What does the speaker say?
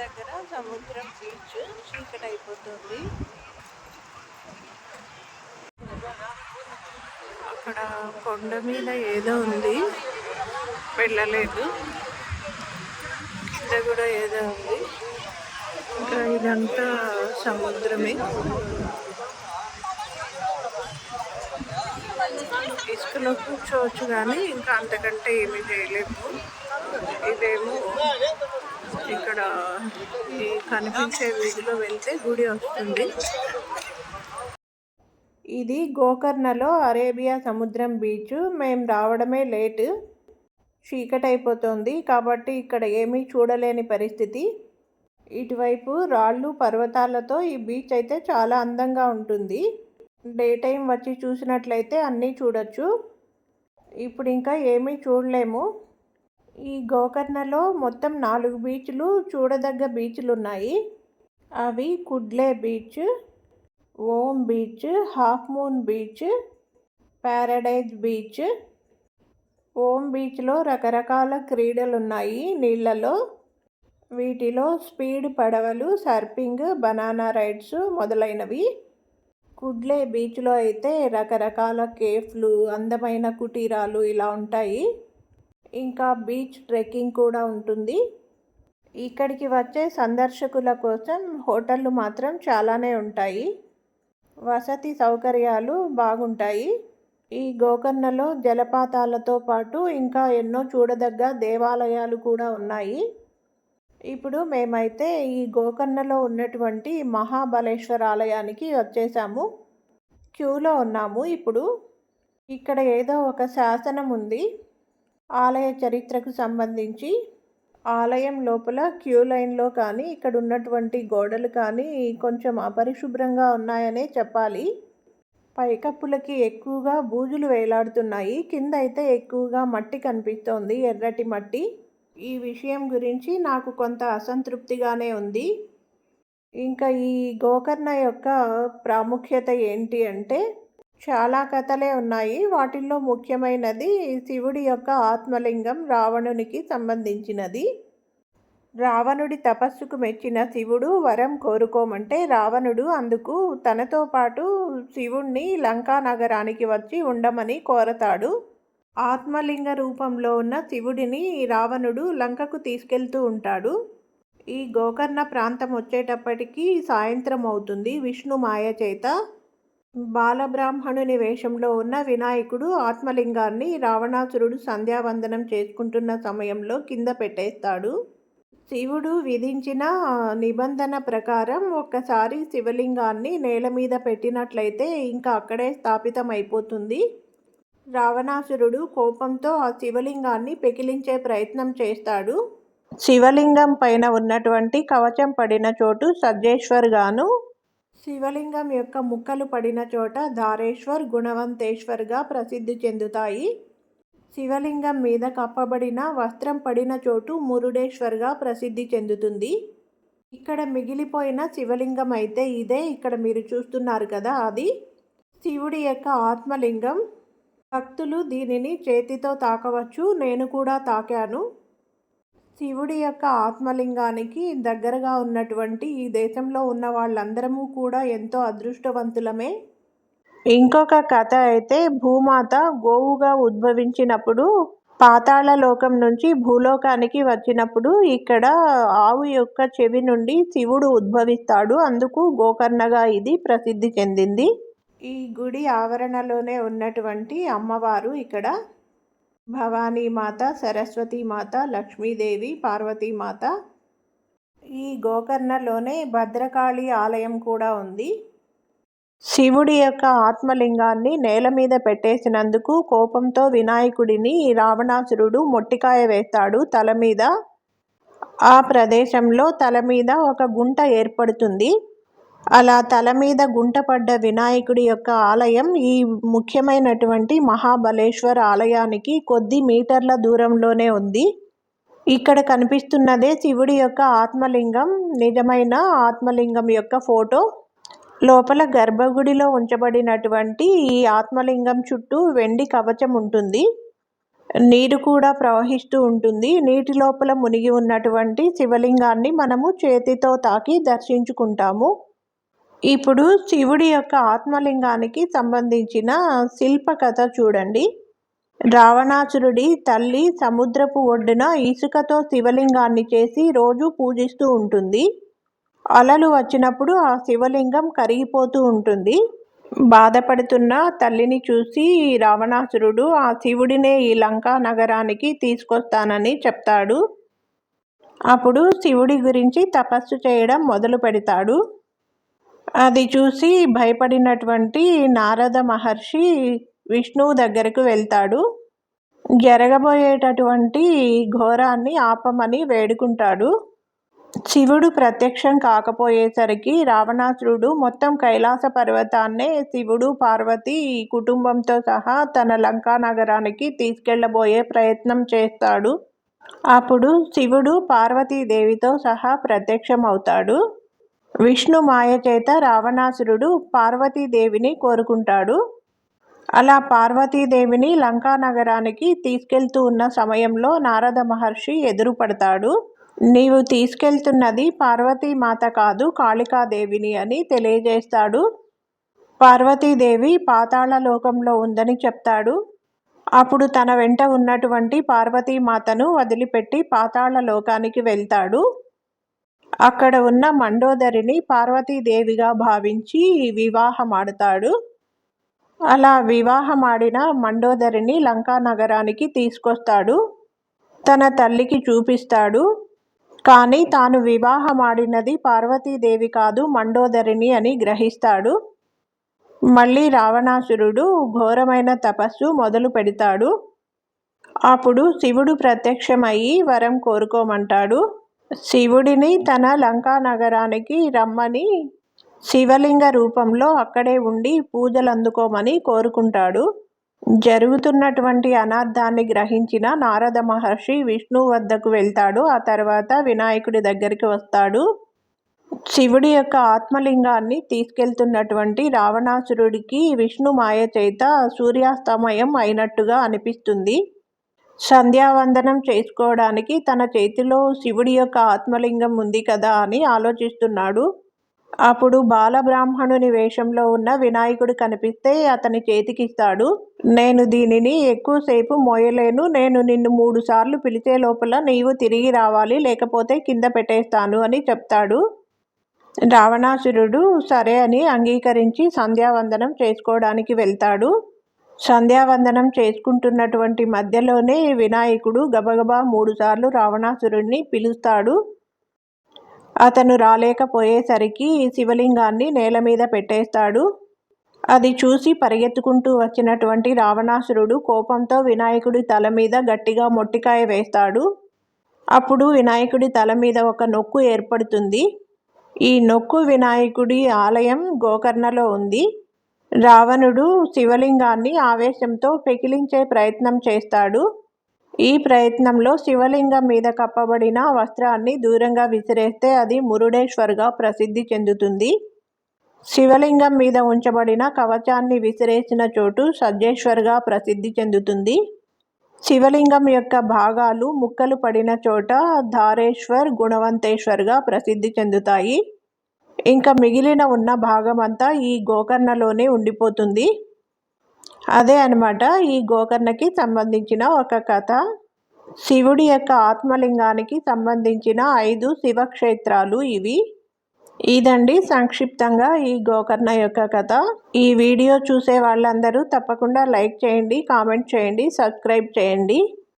దగ్గర సముద్రం బీచ్ చీకటి అయిపోతుంది. అక్కడ కొండ మీద ఏదో ఉంది. వెళ్ళలేదు. ఇక్కడ కూడా ఏదో ఉంది. ఇంకా ఇదంతా సముద్రమే. ఇసుకలో కూర్చోవచ్చు కానీ ఇంకా అంతకంటే ఏమీ చేయలేదు ఇదేమో ఇక్కడ ఈ కనిపించే వీధిలో వెళ్తే గుడి వస్తుంది. ఇది గోకర్ణలో అరేబియా సముద్రం బీచ్. మేము రావడమే లేటు. చీకటైపోతుంది కాబట్టి ఇక్కడ ఏమీ చూడలేని పరిస్థితి. ఇటువైపు రాళ్ళు పర్వతాలతో ఈ బీచ్ అయితే చాలా అందంగా ఉంటుంది. డే టైం వచ్చి చూసినట్లయితే అన్నీ చూడొచ్చు. ఇప్పుడు ఇంకా ఏమీ చూడలేము. ఈ గోకర్ణలో మొత్తం నాలుగు బీచ్లు చూడదగ్గ బీచ్లు ఉన్నాయి అవి Kudle beach Om beach half moon beach paradise beach. Om బీచ్లో రకరకాల క్రీడలు ఉన్నాయి నీళ్ళలో వీటిలో స్పీడ్ పడవలు సర్పింగ్ బనానా రైడ్స్ మొదలైనవి. కుడ్లే బీచ్లో అయితే రకరకాల కేఫ్లు అందమైన కుటీరాలు ఇలా ఉంటాయి. ఇంకా బీచ్ ట్రెక్కింగ్ కూడా ఉంటుంది. ఇక్కడికి వచ్చే సందర్శకుల కోసం హోటళ్ళు మాత్రం చాలానే ఉంటాయి. వసతి సౌకర్యాలు బాగుంటాయి. ఈ గోకర్ణలో జలపాతాలతో పాటు ఇంకా ఎన్నో చూడదగ్గ దేవాలయాలు కూడా ఉన్నాయి. ఇప్పుడు మేమైతే ఈ గోకర్ణలో ఉన్నటువంటి మహాబలేశ్వర ఆలయానికి వచ్చేసాము. క్యూలో ఉన్నాము ఇప్పుడు. ఇక్కడ ఏదో ఒక శాసనం ఉంది. ఆలయ చరిత్రకు సంబంధించి ఆలయం లోపల క్యూ లైన్లో కానీ ఇక్కడ ఉన్నటువంటి గోడలు కానీ కొంచెం అపరిశుభ్రంగా ఉన్నాయనే చెప్పాలి. పైకప్పులకి ఎక్కువగా బూజులు వేలాడుతున్నాయి. కింద అయితే ఎక్కువగా మట్టి కనిపిస్తోంది. ఎర్రటి మట్టి. ఈ విషయం గురించి నాకు కొంత అసంతృప్తిగానే ఉంది. ఇంకా ఈ గోకర్ణ యొక్క ప్రాముఖ్యత ఏంటి అంటే చాలా కథలే ఉన్నాయి. వాటిల్లో ముఖ్యమైనది శివుడి యొక్క ఆత్మలింగం రావణునికి సంబంధించినది. రావణుడి తపస్సుకు మెచ్చిన శివుడు వరం కోరుకోమంటే రావణుడు అందుకు తనతో పాటు శివుణ్ణి లంకా నగరానికి వచ్చి ఉండమని కోరతాడు. ఆత్మలింగ రూపంలో ఉన్న శివుడిని రావణుడు లంకకు తీసుకెళ్తూ ఉంటాడు. ఈ గోకర్ణ ప్రాంతం వచ్చేటప్పటికి సాయంత్రం అవుతుంది. విష్ణు మాయ చేత బాలబ్రాహ్మణుని వేషంలో ఉన్న వినాయకుడు ఆత్మలింగాన్ని రావణాసురుడు సంధ్యావందనం చేసుకుంటున్న సమయంలో కింద పెట్టేస్తాడు. శివుడు విధించిన నిబంధన ప్రకారం ఒక్కసారి శివలింగాన్ని నేల మీద పెట్టినట్లయితే ఇంకా అక్కడే స్థాపితం అయిపోతుంది రావణాసురుడు కోపంతో ఆ శివలింగాన్ని పెకిలించే ప్రయత్నం చేస్తాడు. శివలింగం పైన ఉన్నటువంటి కవచం పడిన చోటు సజ్జేశ్వర్ గాను శివలింగం యొక్క ముక్కలు పడిన చోట ధారేశ్వర్ గుణవంతేశ్వర్గా ప్రసిద్ధి చెందుతాయి. శివలింగం మీద కప్పబడిన వస్త్రం పడిన చోటు మురుడేశ్వర్గా ప్రసిద్ధి చెందుతుంది. ఇక్కడ మిగిలిపోయిన శివలింగం అయితే ఇదే ఇక్కడ మీరు చూస్తున్నారు కదా అది. శివుడి యొక్క ఆత్మలింగం. భక్తులు దీనిని చేతితో తాకవచ్చు నేను కూడా తాకాను. శివుడి యొక్క ఆత్మలింగానికి దగ్గరగా ఉన్నటువంటి ఈ దేశంలో ఉన్న వాళ్ళందరము కూడా ఎంతో అదృష్టవంతులమే. ఇంకొక కథ అయితే భూమాత గోవుగా ఉద్భవించినప్పుడు పాతాళ లోకం నుంచి భూలోకానికి వచ్చినప్పుడు ఇక్కడ ఆవు యొక్క చెవి నుండి శివుడు ఉద్భవిస్తాడు. అందుకు గోకర్ణగా ఇది ప్రసిద్ధి చెందింది. ఈ గుడి ఆవరణలోనే ఉన్నటువంటి అమ్మవారు ఇక్కడ భవానీ మాత మాత లక్ష్మీదేవి పార్వతీమాత ఈ గోకర్ణలోనే భద్రకాళి ఆలయం కూడా ఉంది. శివుడి యొక్క ఆత్మలింగాన్ని నేల మీద పెట్టేసినందుకు కోపంతో వినాయకుడిని రావణాసురుడు మొట్టికాయ వేస్తాడు తల మీద. ఆ ప్రదేశంలో తల మీద ఒక గుంట ఏర్పడుతుంది. అలా తల మీద గుంటపడ్డ వినాయకుడి యొక్క ఆలయం ఈ ముఖ్యమైనటువంటి మహాబలేశ్వర్ ఆలయానికి కొద్ది మీటర్ల దూరంలోనే ఉంది. ఇక్కడ కనిపిస్తున్నదే శివుడి యొక్క ఆత్మలింగం. నిజమైన ఆత్మలింగం యొక్క ఫోటో. లోపల గర్భగుడిలో ఉంచబడినటువంటి ఈ ఆత్మలింగం చుట్టూ వెండి కవచం ఉంటుంది. నీరు కూడా ప్రవహిస్తూ ఉంటుంది. నీటి లోపల మునిగి ఉన్నటువంటి శివలింగాన్ని మనము చేతితో తాకి దర్శించుకుంటాము. ఇప్పుడు శివుడి యొక్క ఆత్మలింగానికి సంబంధించిన శిల్ప కథ చూడండి. రావణాసురుడి తల్లి సముద్రపు ఒడ్డున ఇసుకతో శివలింగాన్ని చేసి రోజు పూజిస్తూ ఉంటుంది. అలలు వచ్చినప్పుడు ఆ శివలింగం కరిగిపోతూ ఉంటుంది. బాధపడుతున్న తల్లిని చూసి రావణాసురుడు ఆ శివుడినే ఈ లంకా నగరానికి తీసుకొస్తానని చెప్తాడు. అప్పుడు శివుడి గురించి తపస్సు చేయడం మొదలు పెడతాడు అది చూసి భయపడినటువంటి నారద మహర్షి విష్ణువు దగ్గరకు వెళ్తాడు. జరగబోయేటటువంటి ఘోరాన్ని ఆపమని వేడుకుంటాడు. శివుడు ప్రత్యక్షం కాకపోయేసరికి రావణాసురుడు మొత్తం కైలాస పర్వతాన్నే శివుడు పార్వతి కుటుంబంతో సహా తన లంకా నగరానికి తీసుకెళ్ళబోయే ప్రయత్నం చేస్తాడు. అప్పుడు శివుడు పార్వతీదేవితో సహా ప్రత్యక్షమవుతాడు. విష్ణు మాయ చేత రావణాసురుడు పార్వతీదేవిని కోరుకుంటాడు. అలా పార్వతీదేవిని లంకా నగరానికి తీసుకెళ్తూ ఉన్న సమయంలో నారద మహర్షి ఎదురుపడతాడు. నీవు తీసుకెళ్తున్నది పార్వతీమాత కాదు కాళికాదేవిని అని తెలియజేస్తాడు. పార్వతీదేవి పాతాళ లోకంలో ఉందని చెప్తాడు. అప్పుడు తన వెంట ఉన్నటువంటి పార్వతీమాతను వదిలిపెట్టి పాతాళ లోకానికి వెళ్తాడు. అక్కడ ఉన్న మండోదరిని పార్వతీదేవిగా భావించి వివాహమాడతాడు. అలా వివాహమాడిన మండోదరిని లంకా నగరానికి తీసుకొస్తాడు. తన తల్లికి చూపిస్తాడు. కానీ తాను వివాహమాడినది పార్వతీదేవి కాదు మండోదరిని అని గ్రహిస్తాడు. మళ్ళీ రావణాసురుడు ఘోరమైన తపస్సు మొదలు పెడతాడు. అప్పుడు శివుడు ప్రత్యక్షమయ్యి వరం కోరుకోమంటాడు. శివుడిని తన లంకా నగరానికి రమ్మని శివలింగ రూపంలో అక్కడే ఉండి పూజలు అందుకోమని కోరుకుంటాడు. జరుగుతున్నటువంటి అనార్థాన్ని గ్రహించిన నారద మహర్షి విష్ణు వద్దకు వెళ్తాడు. ఆ తర్వాత వినాయకుడి దగ్గరికి వస్తాడు. శివుడి యొక్క ఆత్మలింగాన్ని తీసుకెళ్తున్నటువంటి రావణాసురుడికి విష్ణు మాయ చేత సూర్యాస్తమయం అయినట్టుగా అనిపిస్తుంది. సంధ్యావందనం చేసుకోవడానికి తన చేతిలో శివుడి యొక్క ఆత్మలింగం ఉంది కదా అని ఆలోచిస్తున్నాడు. అప్పుడు బాలబ్రాహ్మణుని వేషంలో ఉన్న వినాయకుడు కనిపిస్తే అతని చేతికిస్తాడు. నేను దీనిని ఎక్కువసేపు మోయలేను. నేను నిన్ను మూడు సార్లు పిలిచే లోపల నీవు తిరిగి రావాలి. లేకపోతే కింద పెట్టేస్తాను అని చెప్తాడు. రావణాసురుడు సరే అని అంగీకరించి సంధ్యావందనం చేసుకోవడానికి వెళ్తాడు. సంధ్యావందనం చేసుకుంటున్నటువంటి మధ్యలోనే వినాయకుడు గబగబా మూడుసార్లు రావణాసురుడిని పిలుస్తాడు. అతను రాలేకపోయేసరికి శివలింగాన్ని నేల మీద పెట్టేస్తాడు. అది చూసి పరిగెత్తుకుంటూ వచ్చినటువంటి రావణాసురుడు కోపంతో వినాయకుడి తల మీద గట్టిగా మొట్టికాయ వేస్తాడు. అప్పుడు వినాయకుడి తల మీద ఒక నొక్కు ఏర్పడుతుంది. ఈ నొక్కు వినాయకుడి ఆలయం గోకర్ణలో ఉంది. రావణుడు శివలింగాన్ని ఆవేశంతో పెకిలించే ప్రయత్నం చేస్తాడు. ఈ ప్రయత్నంలో శివలింగం మీద కప్పబడిన వస్త్రాన్ని దూరంగా విసిరేస్తే అది మురుడేశ్వర్గా ప్రసిద్ధి చెందుతుంది. శివలింగం మీద ఉంచబడిన కవచాన్ని విసిరేసిన చోటు సజ్జేశ్వర్గా ప్రసిద్ధి చెందుతుంది. శివలింగం యొక్క భాగాలు ముక్కలు పడిన చోట ధారేశ్వర్ గుణవంతేశ్వర్గా ప్రసిద్ధి చెందుతాయి. ఇంకా మిగిలిన ఉన్న భాగమంతా ఈ గోకర్ణలోనే ఉండిపోతుంది. అదే అనమాట ఈ గోకర్ణకి సంబంధించిన ఒక కథ. శివుడి యొక్క ఆత్మలింగానికి సంబంధించిన ఐదు శివక్షేత్రాలు ఇవి. ఇదండి సంక్షిప్తంగా ఈ గోకర్ణ యొక్క కథ. ఈ వీడియో చూసే వాళ్ళందరూ తప్పకుండా లైక్ చేయండి కామెంట్ చేయండి సబ్స్క్రైబ్ చేయండి.